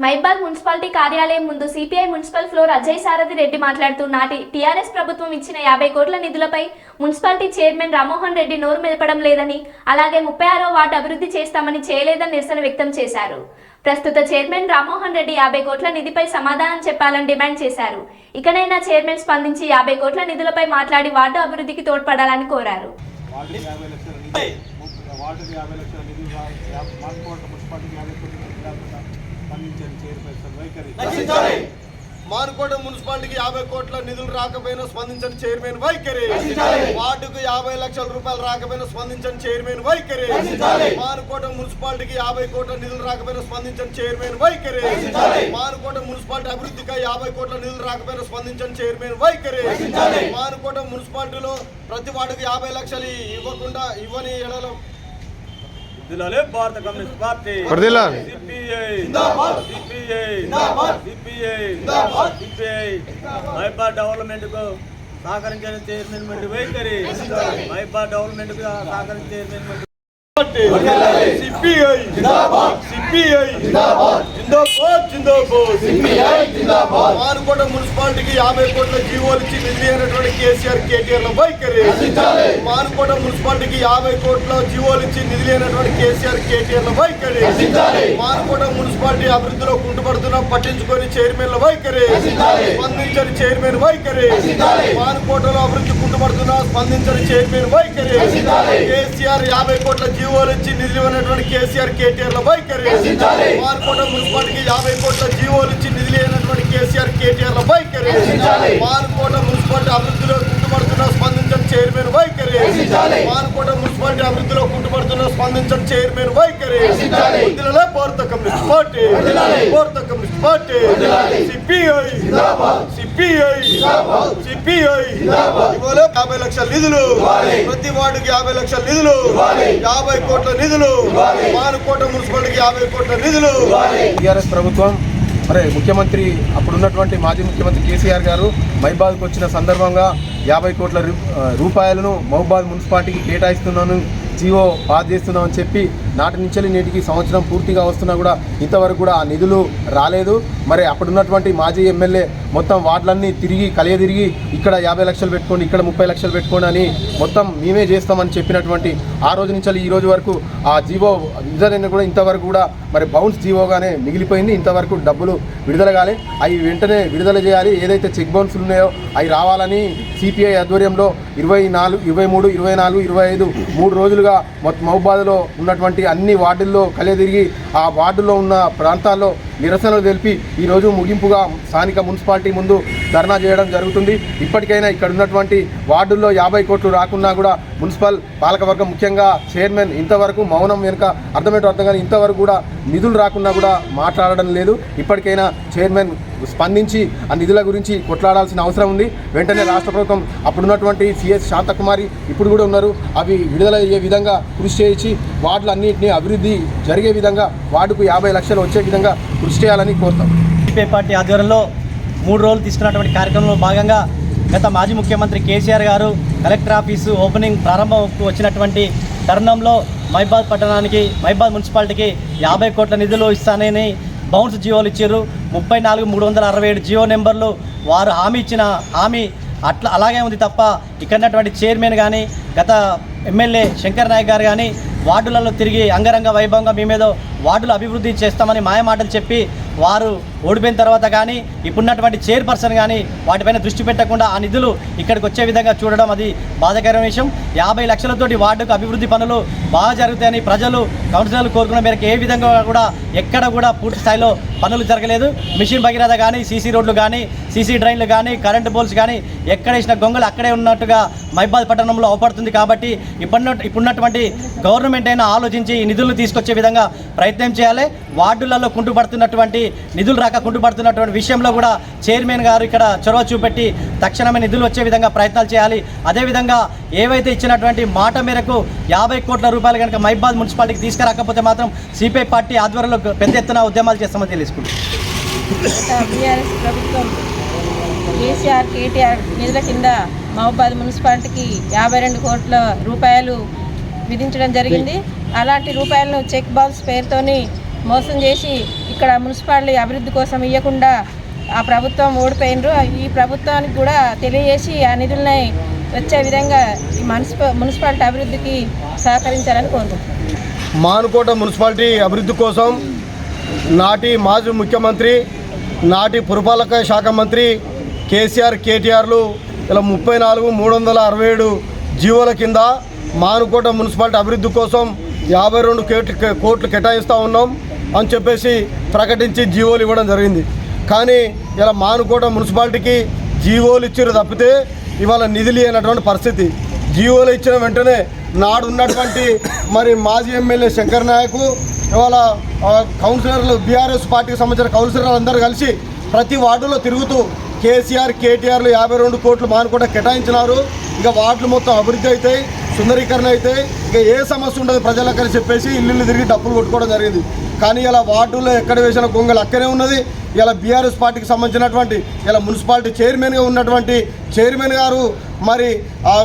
మైబాద్ municipality కార్యాలయం ముందు CPI municipal floor Ajay Sarathi Reddy మాట్లాడుతూ నాటి టీఆర్ఎస్ ప్రభుత్వం ఇచ్చిన యాభై కోట్ల నిధులపై మున్సిపాలిటీ చైర్మన్ రామ్మోహన్ రెడ్డి నోరు మెదపడం లేదని అలాగే ముప్పై ఆరో వార్డు అభివృద్ధి చేస్తామని చేయలేదని నిరసన వ్యక్తం చేశారు. ప్రస్తుత చైర్మన్ రామ్మోహన్ రెడ్డి యాభై కోట్ల నిధిపై సమాధానం చెప్పాలని డిమాండ్ చేశారు. ఇకనైనా చైర్మన్ స్పందించి యాభై కోట్ల నిధులపై మాట్లాడి వార్డు అభివృద్ధికి తోడ్పడాలని కోరారు వార్డుకి యాభై లక్షల నిధులు వార్డుకి యాభై లక్షల నిధులు రా- యా- మానుకోట మున్సిపాలిటీకి యాభై కోట్ల నిధులు రాకుండా స్పందించని చైర్పర్సన్ వైఖరి. మానుకోట మున్సిపాలిటీకి యాభై కోట్ల నిధులు రాకపోయినా స్పందించని చైర్మన్ వైఖరి. వార్డుకు యాభై లక్షల రూపాయలు రాకపోయినా స్పందించని చైర్మన్ వైఖరి. మానుకోట మున్సిపాలిటీకి యాభై కోట్ల నిధులు రాకపోయినా స్పందించని చైర్మన్ వైఖరి. మానుకోట మున్సిపాలిటీ అభివృద్ధికి యాభై కోట్ల నిధులు రాకపోయినా స్పందించని చైర్మన్ వైఖరి. మానుకోట మున్సిపాలిటీలో ప్రతి వార్డుకు యాభై లక్షలు ఇవ్వకుండా ఇవ్వని ఎడలో జిల్లాలే భారత కమ్యూనిస్ట్ పార్టీ. సిపిఐ. జిందాబాద్. సిపిఐ. జిందాబాద్. సిపిఐ. జిందాబాద్. సిపిఐ. మైబాద్ డెవలప్మెంట్కు సహకరించిన చైర్మన్ వైఖరి. మైబాద్ డెవలప్మెంట్కు సహకరించిన చైర్మన్ సిపిఐ. జిందాబాద్. సిపిఐ. జిందాబాద్. జిందాబాద్. జిందాబాద్. మానుకోట మున్సిపాలిటీకి యాభై కోట్ల జీవోలు ఇచ్చి నిధులు అయినటువంటి కేసీఆర్ కేటీఆర్ ల వైఖరి మానుకోట మున్సిపాలిటీకి యాభై కోట్ల జీవోలు ఇచ్చి నిధులు అయినటువంటి కేసీఆర్ కేటీఆర్ ల వైఖరి మానుకోట మున్సిపాలిటీ అభివృద్ధిలో కుంటుపడుతున్న పట్టించుకొని చైర్మన్ ల వైఖరి స్పందించని చైర్మన్ వైఖరి మానుకోటలో అభివృద్ధి కుంటుపడుతున్న స్పందించని చైర్మన్ వైఖరి కేసీఆర్ యాభై కోట్ల జీవోలు ఇచ్చి నిధులు ఇవ్వనటువంటి కేసీఆర్ కేటీఆర్ ల వైఖరి మానుకోట మున్సిపాలిటీకి యాభై కోట్ల జీవోలు ఇచ్చి నిధులు ఇవ్వనటువంటి కేసీఆర్ కేటీఆర్ ల వైఖరి. మానుకోట మున్సిపాలిటీ అభివృద్ధిలో కుంటుపడుతున్న స్పందించని చైర్మన్ వైఖరి. మానుకోట మున్సిపాలిటీ అభివృద్ధిలో కుంటుపడుతున్న స్పందించని చైర్మన్ వైఖరి. వదిలలే Bharata communist party. Bharata communist party. CPI. CPI. CPI. ఇవాళ యాభై లక్షల నిధులు. ప్రతి వార్డుకి యాభై లక్షల నిధులు. యాభై కోట్ల నిధులు. మానుకోట మున్సిపాలిటీకి యాభై కోట్ల నిధులు. టీఆర్ఎస్ ప్రభుత్వం మరి ముఖ్యమంత్రి అప్పుడున్నటువంటి మాజీ ముఖ్యమంత్రి కేసీఆర్ గారు మైబాద్కు వచ్చిన సందర్భంగా యాభై కోట్ల రూ- రూపాయలను మహబాద్ మున్సిపాలిటీకి కేటాయిస్తున్నాను జీవో పాస్ చేస్తున్నామని చెప్పి నాటి నుంచి నేటికి సంవత్సరం పూర్తిగా వస్తున్నా కూడా ఇంతవరకు కూడా ఆ నిధులు రాలేదు. మరి అప్పుడున్నటువంటి మాజీ ఎమ్మెల్యే మొత్తం వార్డులన్నీ తిరిగి కలియదిరిగి ఇక్కడ యాభై లక్షలు పెట్టుకోండి ఇక్కడ ముప్పై లక్షలు పెట్టుకోండి అని మొత్తం మేమే చేస్తామని చెప్పినటువంటి ఆ రోజు నుంచి ఈ రోజు వరకు ఆ జీవో విడుదలైన కూడా ఇంతవరకు కూడా మరి బౌన్స్ జీవోగానే మిగిలిపోయింది. ఇంతవరకు డబ్బులు విడుదల కాలే. అవి వెంటనే విడుదల చేయాలి. ఏదైతే చెక్ బౌన్స్లు ఉన్నాయో అవి రావాలని సిపిఐ ఆధ్వర్యంలో ఇరవై నాలుగు ఇరవై మూడు ఇరవై నాలుగు ఇరవై ఐదు మూడు రోజులుగా మొత్తం మహబాద్లో ఉన్నటువంటి అన్ని వార్డుల్లో కలియదిరిగి ఆ వార్డులో ఉన్న ప్రాంతాల్లో నిరసనలు తెలిపి ఈరోజు ముగింపుగా స్థానిక మున్సిపాలిటీ ముందు ధర్నా చేయడం జరుగుతుంది. ఇప్పటికైనా ఇక్కడ ఉన్నటువంటి వార్డుల్లో యాభై కోట్లు రాకున్నా కూడా మున్సిపల్ పాలకవర్గం ముఖ్యంగా చైర్మన్ ఇంతవరకు మౌనం వెనుక అర్థమేటో అర్థం కానీ ఇంతవరకు కూడా నిధులు రాకున్నా కూడా మాట్లాడడం లేదు. ఇప్పటికైనా చైర్మన్ స్పందించి ఆ నిధుల గురించి కొట్లాడాల్సిన అవసరం ఉంది. వెంటనే రాష్ట్ర ప్రభుత్వం అప్పుడున్నటువంటి సిఎస్ శాంతకుమారి ఇప్పుడు కూడా ఉన్నారు. అవి విడుదల అయ్యే విధంగా కృషి చేయించి వార్డులన్నింటినీ అభివృద్ధి జరిగే విధంగా వార్డుకు యాభై లక్షలు వచ్చే విధంగా కృషి చేయాలని కోరుతాం. సిపిఐ పార్టీ ఆధ్వర్యంలో మూడు రోజులు తీసుకున్నటువంటి కార్యక్రమంలో భాగంగా గత మాజీ ముఖ్యమంత్రి కేసీఆర్ గారు కలెక్టర్ ఆఫీసు ఓపెనింగ్ ప్రారంభంకు వచ్చినటువంటి తరుణంలో మైబాద్ పట్టణానికి మైబాద్ మున్సిపాలిటీకి యాభై కోట్ల నిధులు ఇస్తానని బౌన్స్ జియోలు ఇచ్చారు. ముప్పై నాలుగు మూడు వందల అరవై ఏడు జియో నెంబర్లు వారు హామీ ఇచ్చిన హామీ అట్లా అలాగే ఉంది తప్ప ఇక్కడ ఉన్నటువంటి చైర్మన్ కానీ గత ఎమ్మెల్యే శంకర్ నాయక్ గారు కానీ వార్డులలో తిరిగి అంగరంగ వైభవంగా మీ మీద వార్డులు అభివృద్ధి చేస్తామని మాయమాటలు చెప్పి వారు ఓడిపోయిన తర్వాత కానీ ఇప్పుడున్నటువంటి చైర్పర్సన్ కానీ వాటిపైన దృష్టి పెట్టకుండా ఆ నిధులు ఇక్కడికి వచ్చే విధంగా చూడడం అది బాధాకరమైన విషయం. యాభై లక్షలతోటి వార్డుకు అభివృద్ధి పనులు బాగా జరుగుతాయని ప్రజలు కౌన్సిలర్లు కోరుకున్న మేరకు ఏ విధంగా కూడా ఎక్కడ కూడా పూర్తి స్థాయిలో పనులు జరగలేదు. మిషన్ భగీరథ కానీ సీసీ రోడ్లు కానీ సీసీ డ్రైన్లు కానీ కరెంటు పోల్స్ కానీ ఎక్కడ వేసిన గొంగలు అక్కడే ఉన్నట్టుగా మైబాద్ పట్టణంలో అవపడుతుంది కాబట్టి ఇప్పుడున్న ఇప్పుడున్నటువంటి గవర్నమెంట్ గవర్నమెంట్ అయినా ఆలోచించి ఈ నిధులు తీసుకొచ్చే విధంగా ప్రయత్నం చేయాలి. వార్డులలో కుంటుపడుతున్నటువంటి నిధులు రాక కుంటుపడుతున్నటువంటి విషయంలో కూడా చైర్మన్ గారు ఇక్కడ చొరవ చూపెట్టి తక్షణమే నిధులు వచ్చే విధంగా ప్రయత్నాలు చేయాలి. అదేవిధంగా ఏవైతే ఇచ్చినటువంటి మాట మేరకు యాభై కోట్ల రూపాయలు కనుక మైబాద్ మున్సిపాలిటీకి తీసుకురాకపోతే మాత్రం సిపిఐ పార్టీ ఆధ్వర్యంలో పెద్ద ఎత్తున ఉద్యమాలు చేస్తామని తెలుసుకుంటాం బీఆర్ఎస్ ప్రభుత్వం కేసీఆర్ కేటీఆర్ నిధుల కింద మహబాద్ మున్సిపాలిటీకి యాభై రెండు కోట్ల రూపాయలు విధించడం జరిగింది. అలాంటి రూపాయలను చెక్ బౌన్స్ పేరుతోని మోసం చేసి ఇక్కడ మున్సిపాలిటీ అభివృద్ధి కోసం ఇవ్వకుండా ఆ ప్రభుత్వం ఓడిపోయినరు. ఈ ప్రభుత్వానికి కూడా తెలియజేసి ఆ నిధులని వచ్చే విధంగా ఈ మున్సిప మున్సిపాలిటీ అభివృద్ధికి సహకరించాలని కోరుకుంటున్నాను మానుకోట మున్సిపాలిటీ అభివృద్ధి కోసం నాటి మాజీ ముఖ్యమంత్రి నాటి పురపాలక శాఖ మంత్రి కేసీఆర్ కేటీఆర్లు ఇలా ముప్పై నాలుగు మూడు వందల అరవై ఏడు జీవోల కింద మానుకోట మున్సిపాలిటీ అభివృద్ధి కోసం యాభై రెండు కోట్లు కేటాయిస్తూ ఉన్నాం అని చెప్పేసి ప్రకటించి జీవోలు ఇవ్వడం జరిగింది. కానీ ఇలా మానుకోట మున్సిపాలిటీకి జీవోలు ఇచ్చారు తప్పితే ఇవాళ నిధులు అయినటువంటి పరిస్థితి. జీవోలు ఇచ్చిన వెంటనే నాడు ఉన్నటువంటి మరి మాజీ ఎమ్మెల్యే శంకర్ నాయకు ఇవాళ కౌన్సిలర్లు బీఆర్ఎస్ పార్టీకి సంబంధించిన కౌన్సిలర్లు అందరూ కలిసి ప్రతి వార్డులో తిరుగుతూ కేసీఆర్ కేటీఆర్లు యాభై రెండు కోట్లు మానుకోట కేటాయించినారు. ఇక వార్డులు మొత్తం అభివృద్ధి అవుతాయి. సుందరీకరణ అయితే ఇక ఏ సమస్య ఉండదు. ప్రజలకని చెప్పేసి ఇల్లు తిరిగి డబ్బులు కొట్టుకోవడం జరిగింది. కానీ ఇలా వార్డుల్లో ఎక్కడ వేసిన గొంగలు అక్కడే ఉన్నది. ఇలా బీఆర్ఎస్ పార్టీకి సంబంధించినటువంటి ఇలా మున్సిపాలిటీ చైర్మన్గా ఉన్నటువంటి చైర్మన్ గారు మరి ఆ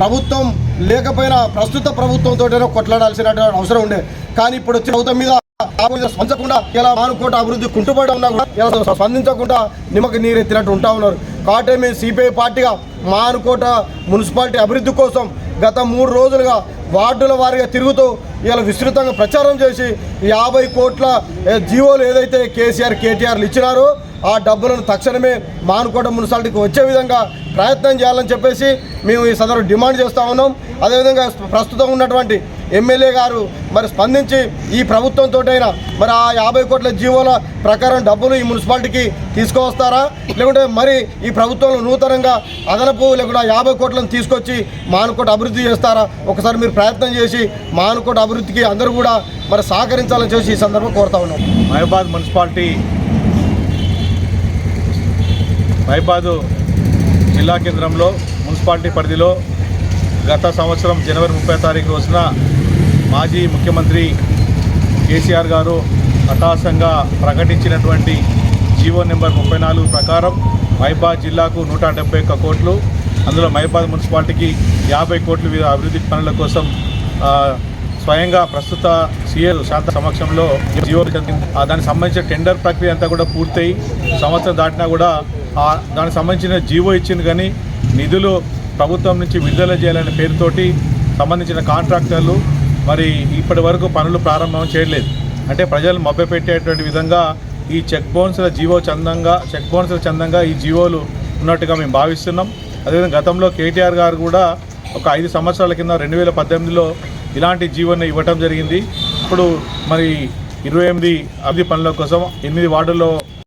ప్రభుత్వం లేకపోయినా ప్రస్తుత ప్రభుత్వంతో కొట్లాడాల్సినటువంటి అవసరం ఉండే. కానీ ఇప్పుడు వచ్చిన ప్రభుత్వం మీద స్పందకుండా స్పందించకుండా ఇలా మానుకోట అభివృద్ధి కుంటుపడి ఉన్నా కూడా ఇలా స్పందించకుండా నిమ్మకి నీరెత్తినట్టు ఉంటా ఉన్నారు. కాబట్టి మేము సిపిఐ పార్టీగా మానుకోట మున్సిపాలిటీ అభివృద్ధి కోసం గత మూడు రోజులుగా వార్డుల వారిగా తిరుగుతూ ఇలా విస్తృతంగా ప్రచారం చేసి యాభై కోట్ల జీవోలు ఏదైతే కేసీఆర్ కేటీఆర్లు ఇచ్చినారో ఆ డబ్బులను తక్షణమే మానుకోట మున్సిపాలిటీకి వచ్చే విధంగా ప్రయత్నం చేయాలని చెప్పేసి మేము ఈ సందర్భం డిమాండ్ చేస్తూ ఉన్నాం. అదేవిధంగా ప్రస్తుతం ఉన్నటువంటి ఎమ్మెల్యే గారు మరి స్పందించి ఈ ప్రభుత్వంతోటైనా మరి ఆ యాభై కోట్ల జీవోల ప్రకారం డబ్బులు ఈ మున్సిపాలిటీకి తీసుకువస్తారా? లేకుంటే మరి ఈ ప్రభుత్వంలో నూతనంగా అదనపు లేకుంటే యాభై కోట్లను తీసుకొచ్చి మానుకోట అభివృద్ధి చేస్తారా? ఒకసారి మీరు ప్రయత్నం చేసి మానుకోట అభివృద్ధికి అందరూ కూడా మరి సహకరించాలని చేసి ఈ సందర్భం కోరుతా ఉన్నాం. మహబాద్ మున్సిపాలిటీ మహబాద్ జిల్లా కేంద్రంలో మున్సిపాలిటీ పరిధిలో గత సంవత్సరం జనవరి ముప్పై తారీఖు రోజున మాజీ ముఖ్యమంత్రి కేసీఆర్ గారు హఠాసంగా ప్రకటించినటువంటి జీవో నెంబర్ ముప్పై నాలుగు ప్రకారం మైబాద్ జిల్లాకు నూట డెబ్బై ఒక్క కోట్లు అందులో మైబాద్ మున్సిపాలిటీకి యాభై కోట్లు వివిధ అభివృద్ధి పనుల కోసం స్వయంగా ప్రస్తుత సీఎల్ శాంత సమక్షంలో జియో దానికి సంబంధించిన టెండర్ ప్రక్రియ అంతా కూడా పూర్తయి సంవత్సరం దాటినా కూడా దానికి సంబంధించిన జీవో ఇచ్చింది కానీ నిధులు ప్రభుత్వం నుంచి విడుదల చేయాలనే పేరుతోటి సంబంధించిన కాంట్రాక్టర్లు మరి ఇప్పటి వరకు పనులు ప్రారంభం చేయలేదు. అంటే ప్రజలు మభ్యపెట్టేటువంటి విధంగా ఈ చెక్ బౌన్స్ల జీవో చందంగా చెక్ బౌన్స్ల చందంగా ఈ జీవోలు ఉన్నట్టుగా మేము భావిస్తున్నాం. అదేవిధంగా గతంలో కేటీఆర్ గారు కూడా ఒక ఐదు సంవత్సరాల కింద రెండు వేల పద్దెనిమిదిలో ఇలాంటి జీవోని ఇవ్వటం జరిగింది. ఇప్పుడు మరి ఇరవై ఎనిమిది అభివృద్ధి పనుల కోసం ఎనిమిది వార్డుల్లో